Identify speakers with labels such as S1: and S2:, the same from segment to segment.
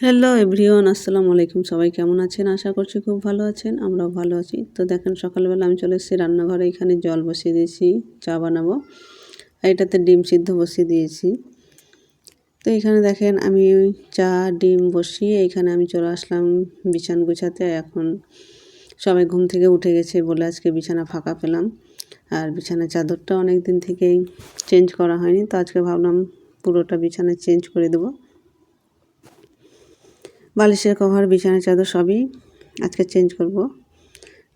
S1: Hello everyone আসসালামু আলাইকুম। সবাই কেমন আছেন? আশা করছি খুব ভালো আছেন, আমরাও ভালো আছি। তো দেখেন, সকালবেলা আমি চলে এসেছি রান্নাঘরে, এখানে জল বসিয়ে দিয়েছি, চা বানাবো। এটাতে ডিম সিদ্ধ বসিয়ে দিয়েছি। তো এখানে দেখেন, আমি চা, ডিম বসিয়ে এখানে আমি চলে আসলাম বিছান গুছাতে। এখন সবাই ঘুম থেকে উঠে গেছে বলে আজকে বিছানা ফাঁকা পেলাম। আর বিছানার চাদরটা অনেক দিন থেকেই চেঞ্জ করা হয়নি, তো আজকে ভাবলাম পুরোটা বিছানা চেঞ্জ করে দেবো। বালিশের কভার বিছানা চাদর সবই আজকে চেঞ্জ করব।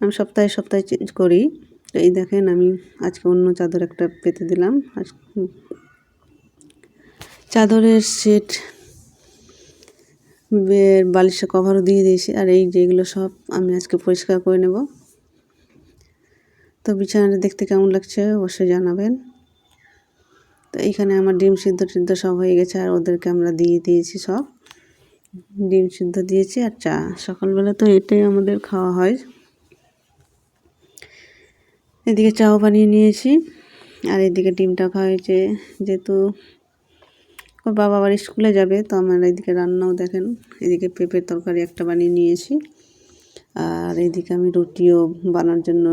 S1: আমি সপ্তাহে সপ্তাহে চেঞ্জ করি। তো এই দেখেন আমি আজকে অন্য চাদর একটা পেতে দিলাম। চাদরের সেট বালিশের কভারও দিয়ে দিয়েছি। আর এই যেগুলো সব আমি আজকে পরিষ্কার করে নেব। তো বিছানাটা দেখতে কেমন লাগছে অবশ্যই জানাবেন। তো এইখানে আমার ডিম সিদ্ধ টিদ্ধ সব হয়ে গেছে আর ওদেরকে আমরা দিয়ে দিয়েছি সব। ডিম সিদ্ধ দিয়েছি আর চা। সকালবেলা তো এটাই আমাদের খাওয়া হয়। এদিকে চাও বানিয়ে নিয়েছি আর এদিকে ডিমটা খাওয়া হয়েছে। যেহেতু ওর বাবা আবার স্কুলে যাবে, তো আমার এদিকে রান্নাও দেখেন, এদিকে পেঁপের তরকারি একটা বানিয়ে নিয়েছি। আর এদিকে আমি রুটিও বানার জন্য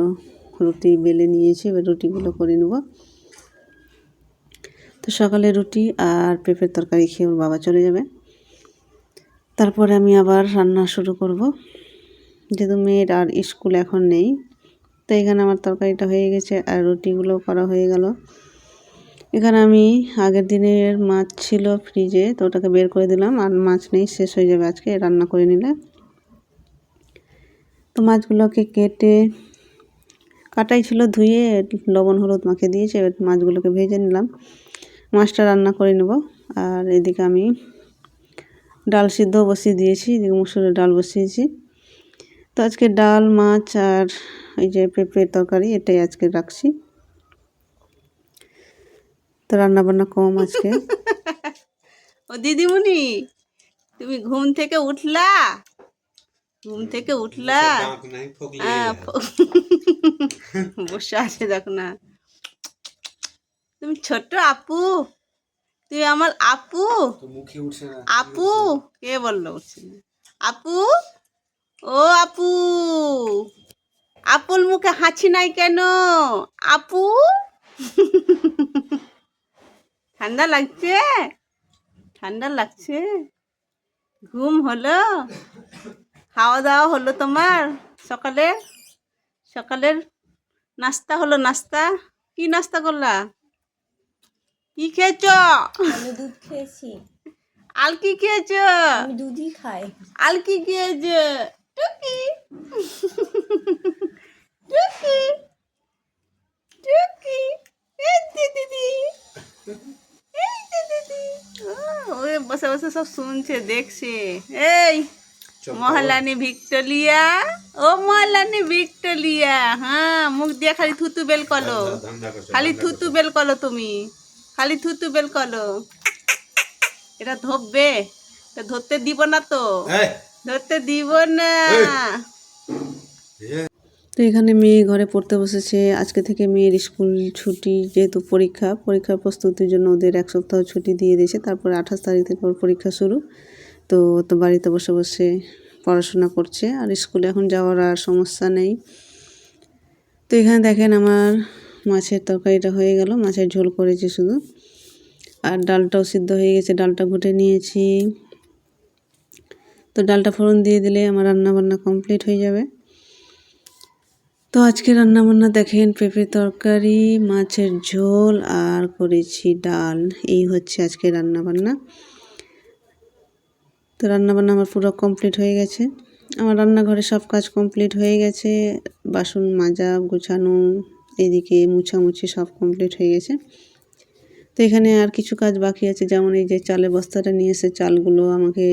S1: রুটি বেলে নিয়েছি, এবার রুটিগুলো করে নেব। তো সকালে রুটি আর পেঁপের তরকারি খেয়ে ওর বাবা চলে যাবে। তারপরে আমি আবার রান্না শুরু করব। যেহেতু মেয়ের আর স্কুল এখন নেই, তো এখানে আমার তরকারিটা হয়ে গেছে আর রুটিগুলো করা হয়ে গেল। এখানে আমি আগের দিনের মাছ ছিল ফ্রিজে, তো ওটাকে বের করে দিলাম আর মাছ নেই, শেষ হয়ে যাবে আজকে, রান্না করে নিলে। তো মাছগুলোকে কেটে, কাটাই ছিল ধুয়ে, লবণ, হলুদ মাখে দিয়েছে মাছগুলোকে ভেজে নিলাম। মাছটা রান্না করে নেব, আর এদিকে আমি ডাল সিদ্ধ বসিয়ে দিয়েছি এদিকে মুসুরের ডাল বসিয়েছি। তো আজকে ডাল মাছ আর এই যে পেঁপের তরকারি এটাই আজকে রাখছি। তো রান্না বান্না কম আজকে।
S2: ও দিদিমণি তুমি ঘুম থেকে উঠলা? ঘুম থেকে উঠলা? হ্যাঁ, বসে আছে দেখো না। তুমি ছোট্ট আপু। তুই আমার আপু?
S3: মুখে উঠছে না।
S2: আপু? কে বলল উঠছে না? আপু? ও আপু! আপুর মুখে হাঁচি নাই কেন? আপু? ঠান্ডা লাগছে? ঠান্ডা লাগছে? ঘুম হলো? খাওয়া দাওয়া হলো তোমার? সকালে? সকালের নাস্তা হলো নাস্তা? কি নাস্তা করলা? কি খেয়েছ?
S4: আমি দুধ খেয়েছি।
S2: আল কি খেয়েছ?
S4: আমি দুধই খাই।
S2: আল কি খেয়েছ? টুকি। টুকি। টুকি। এই দিদি। এই দিদি। আহ, ওই বসে বসে সব শুনছে দেখছে। এই মহালানি ভিক্টোরিয়া। ও মহালানি ভিক্টোরিয়া। হ্যাঁ মুখ দিয়ে খালি থুতু বেল কলো খালি থুতু বেল কলো তুমি। খালি থুতু বেল কলো এটা ধরবে? এটা ধরতে দিব না তো। ধরতে দিব না।
S1: তো এখানে মেয়ে ঘরে পড়তে বসেছে। আজকে থেকে মেয়ের স্কুল ছুটি যেহেতু পরীক্ষা পরীক্ষার প্রস্তুতির জন্য ওদের এক সপ্তাহ ছুটি দিয়ে দিয়েছে। তারপরে আঠাশ তারিখ থেকে ওর পরীক্ষা শুরু। তো তো বাড়িতে বসে বসে পড়াশোনা করছে। আর স্কুলে এখন যাওয়ার আর সমস্যা নেই। তো এখানে দেখেন আমার মাছের তরকারিটা হয়ে গেল, মাছের ঝোল করেছি শুধু। আর ডালটাও সিদ্ধ হয়ে গেছে, ডালটা ঘুটে নিয়েছি। তো ডালটা ফোড়ন দিয়ে দিলে আমার রান্না বান্না কমপ্লিট হয়ে যাবে। তো আজকে রান্না বান্না দেখেন পেঁপে তরকারি, মাছের ঝোল আর করেছি ডাল। এই হচ্ছে আজকে রান্না বান্না তো রান্না বান্না আমার পুরো কমপ্লিট হয়ে গেছে। আমার রান্নাঘরে সব কাজ কমপ্লিট হয়ে গেছে, বাসন মাজা, গোছানো এদিকে মুছামুছি সব কমপ্লিট হয়ে গেছে। তো এখানে আর কিছু কাজ বাকি আছে, যেমন এই যে চালের বস্তাটা নিয়ে এসে চালগুলো আমাকে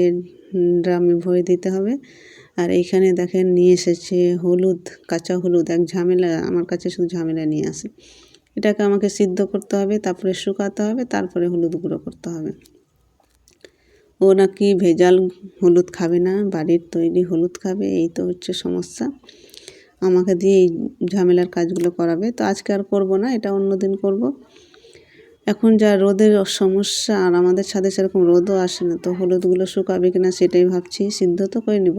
S1: ড্রামে ভরে দিতে হবে। আর এইখানে দেখেন নিয়ে এসেছে হলুদ, কাঁচা হলুদ, এক ঝামেলা, আমার কাছে শুধু ঝামেলা নিয়ে আসে। এটাকে আমাকে সিদ্ধ করতে হবে, তারপরে শুকাতে হবে, তারপরে হলুদ গুঁড়ো করতে হবে। ও নাকি ভেজাল হলুদ খাবে না, বাড়ির তৈরি হলুদ খাবে, এই তো হচ্ছে সমস্যা। আমাকে দিয়ে এই ঝামেলার কাজগুলো করাবে। তো আজকে আর করব না, এটা অন্য দিন করব। এখন যা রোদের সমস্যা আর আমাদের ছাদে সেরকম রোদও আসে না, তো হলুদগুলো শুকাবে কিনা সেটাই ভাবছি, সিদ্ধ তো করে নিব।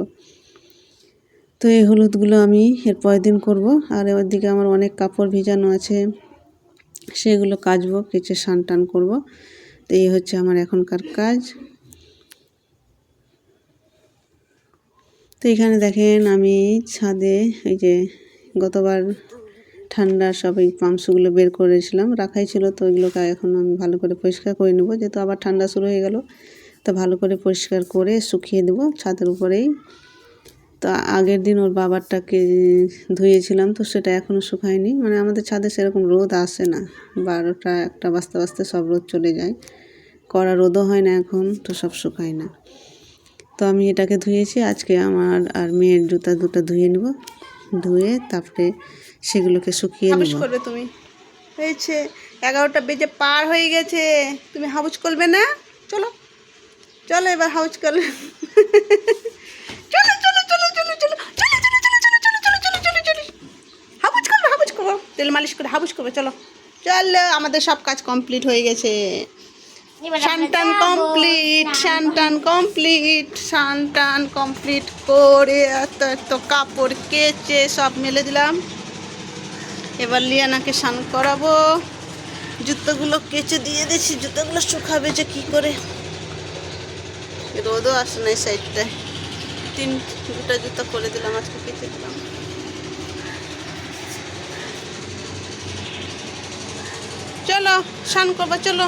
S1: তো এই হলুদগুলো আমি এর পরের দিন করব, আর ওদিকে আমার অনেক কাপড় ভিজানো আছে, সেগুলো কাচবো, কেচে স্নান টান করব। তো এই হচ্ছে আমার এখনকার কাজ। তো এখানে দেখেন আমি ছাদে এই যে গতবার ঠান্ডার সব এই পাম্পসগুলো বের করেছিলাম, রাখাই ছিল তো ওইগুলোকে এখন আমি ভালো করে পরিষ্কার করে নেব। যেহেতু আবার ঠান্ডা শুরু হয়ে গেল, তো ভালো করে পরিষ্কার করে শুকিয়ে দেবো ছাদের উপরেই। তো আগের দিন ওর বাবারটাকে ধুয়েছিলাম, তো সেটা এখনও শুকায়নি। মানে আমাদের ছাদে সেরকম রোদ আসে না, বারোটা একটা বাজতে বাজতে সব রোদ চলে যায়। কড়া রোদও হয় না এখন, তো সব শুকায় না। তো আমি এটাকে ধুয়েছি আজকে আমার আর মেয়ের জুতা দুটো ধুয়ে নেব ধুয়ে তারপরে সেগুলোকে শুকিয়ে
S2: হাবুস
S1: নেব
S2: করবে তুমি হয়েছে এগারোটা বেজে পার হয়ে গেছে তুমি হাউস করবে না চলো চলো এবার হাউস করবে চলো চলো চলো চলো চলো চলো চলো চলো চলো চলো চলো চলো চলো চলো হাবুজ করব হাবুজ করব তেল মালিশ করে হাবুজ করবে চলো চলো আমাদের সব কাজ কমপ্লিট হয়ে গেছে শানটান কমপ্লিট শানটান কমপ্লিট শানটান কমপ্লিট করে এত এত কাপড় কেচে সব মেলে দিলাম। এবার লিয়ানাকে স্নান করাবো। জুতোগুলো কেচে দিয়ে দিয়েছি জুতোগুলো শুকাবে যে কী করে। রোদও আসে না এই সাইডটায়। তিন দুটো জুতো করে দিলাম আজকে কেচে দিলাম। চলো স্নান করব চলো।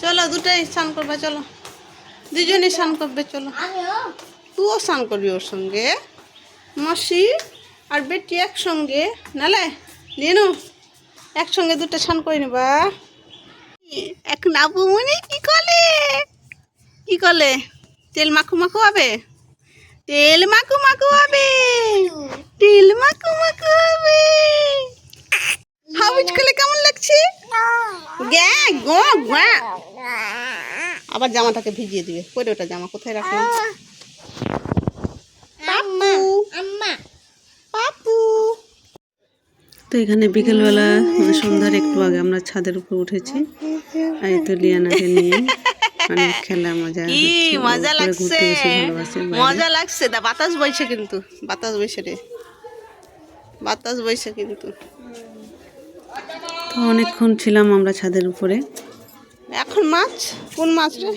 S2: চলো দুটাই স্নান করবে চলো। দুজনেই স্নান করবে চলো। তুইও স্নান করবি ওর সঙ্গে। মাসি আর বেটি একসঙ্গে। নালে লিনু একসঙ্গে দুটো স্নান করে নেবা। এক নাবু মনে কি কলে? কি কলে? তেল মাখু মাখু হবে? তেল মাখু মাখু হবে? তেল মাখু মাখু হবে? হাউজ খেলে কেমন লাগছে? গ্যা গো গ্যা। আবার জামাটাকে ভিজিয়ে দিবে। পরে ওটা জামা কোথায় রাখলাম? পাপু।
S1: তো এখানে বিকেলবেলা মানে সন্ধ্যার একটু আগে আমরা ছাদের উপর উঠেছি। আর তো লিয়ানাকে নিয়ে অনেক খেলা মজা
S2: কি মজা লাগছে। মজা লাগছে। দা বাতাস বইছে কিন্তু। বাতাস বইছে রে। বাতাস বইছে কিন্তু।
S1: তো অনেকক্ষণ ছিলাম আমরা ছাদের উপরে।
S2: এখন মাছ? কোন মাছ রে?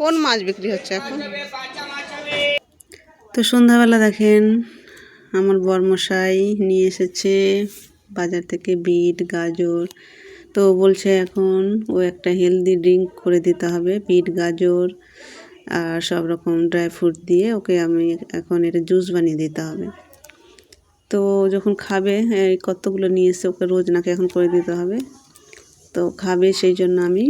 S2: কোন মাছ বিক্রি হচ্ছে এখন?
S1: তো সন্ধ্যাবেলা দেখেন আমার বরমশাই নিয়ে এসেছে বাজার থেকে বিট গাজর। তো বলছে এখন ও একটা হেলদি ড্রিঙ্ক করে দিতে হবে বিট গাজর আর সব রকম ড্রাই ফ্রুট দিয়ে ওকে আমি এখন এটা জুস বানিয়ে দিতে হবে। তো যখন খাবে, এই কতগুলো নিয়ে এসে ওকে রোজ নাকি এখন করে দিতে হবে। তো খাবে সেই জন্য আমি।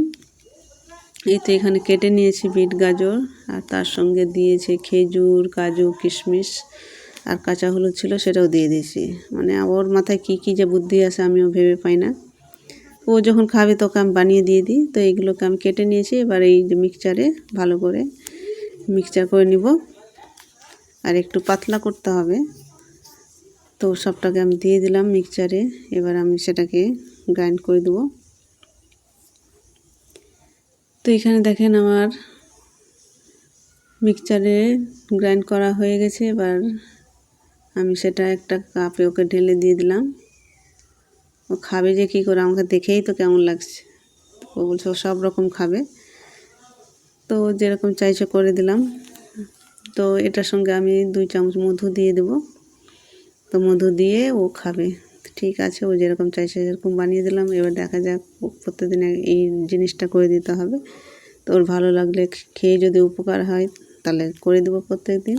S1: এই তো এখানে কেটে নিয়েছি বিট গাজর, আর তার সঙ্গে দিয়েছে খেজুর, কাজু, কিশমিশ, আর কাঁচা হলুদ ছিল সেটাও দিয়ে দিয়েছি। মানে ওর মাথায় কী কী যে বুদ্ধি আছে আমিও ভেবে পাই না। ও যখন খাবে তোকে আমি বানিয়ে দিয়ে দিই। তো এইগুলোকে আমি কেটে নিয়েছি, এবার এই যে মিক্সচারে ভালো করে মিক্সচার করে নিব। আর একটু পাতলা করতে হবে। তো সবটাকে আমি দিয়ে দিলাম মিক্সচারে এবার আমি সেটাকে গ্রাইন্ড করে দেবো। তো এখানে দেখেন আমার মিক্সচারে গ্রাইন্ড করা হয়ে গেছে। এবার আমি সেটা একটা কাপে ওকে ঢেলে দিয়ে দিলাম। ও খাবে যে কী করে, আমাকে দেখেই তো কেমন লাগছে। ও বলছে ও সব রকম খাবে। তো যেরকম চাইছে করে দিলাম। তো এটার সঙ্গে আমি দুই চামচ মধু দিয়ে দেবো। তো মধু দিয়ে ও খাবে। ঠিক আছে, ও যেরকম চাইছে সেরকম বানিয়ে দিলাম। এবার দেখা যাক প্রত্যেকদিন এই জিনিসটা করে দিতে হবে। তো ওর ভালো লাগলে খেয়ে যদি উপকার হয়, তাহলে করে দেবো প্রত্যেক দিন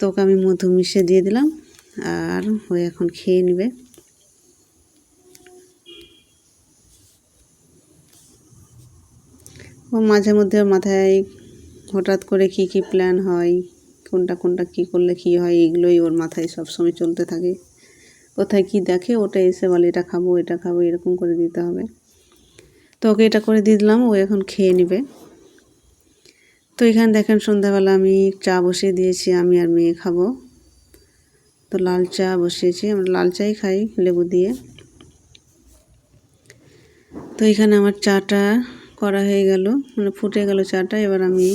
S1: তো ওকে আমি মধু মিশিয়ে দিয়ে দিলাম, আর ও এখন খেয়ে নেবে। ও মাঝে মধ্যে মাথায় হঠাৎ করে কি কি প্ল্যান হয় কোনটা কোনটা কি করলে কি হয় এগুলোই ওর মাথায় সবসময় চলতে থাকে। কোথায় কি দেখে ওটা এসে বলে, এটা খাব এটা খাব, এরকম করে দিতে হবে। তো ওকে এটা করে দিয়ে দিলাম, ও এখন খেয়ে নেবে। তো এখানে দেখেন সন্ধ্যাবেলা আমি চা বসিয়ে দিয়েছি, আমি আর মেয়ে খাব। তো লাল চা বসিয়েছি, আমরা লাল চাই খাই লেবু দিয়ে। তো এখানে আমার চাটা করা হয়ে গেল মানে ফুটে গেল চাটা, এবার আমি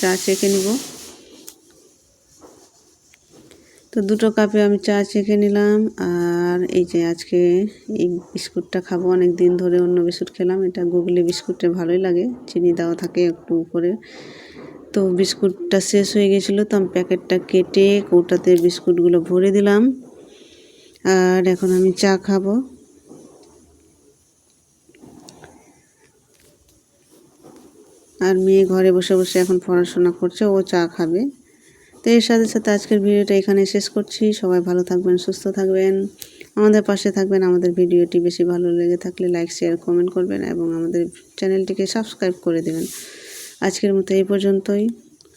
S1: চা চেখে নিব। তো দুটো কাপে আমি চা চেখে নিলাম আর এই যে আজকে এই বিস্কুটটা খাব। অনেক দিন ধরে অন্য বিস্কুট খেলাম। এটা গুগলি বিস্কুটটা ভালোই লাগে। চিনি দেওয়া থাকে একটু উপরে। তো বিস্কুটটা শেষ হয়ে গেছিল তো আমি প্যাকেটটা কেটে কৌটাতে বিস্কুটগুলো ভরে দিলাম। আর এখন আমি চা খাব। আর মেয়ে ঘরে বসে বসে এখন পড়াশোনা করছে। ও চা খাবে। তো এর সাথে সাথে আজকের ভিডিওটা এখানে শেষ করছি। সবাই ভালো থাকবেন, সুস্থ থাকবেন। আমাদের পাশে থাকবেন, আমাদের ভিডিওটি বেশি ভালো লেগে থাকলে লাইক শেয়ার কমেন্ট করবেন এবং আমাদের চ্যানেলটিকে সাবস্ক্রাইব করে দেবেন। আজকের মতো এই পর্যন্তই।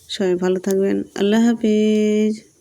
S1: সবাই ভালো থাকবেন। আল্লাহ হাফিজ।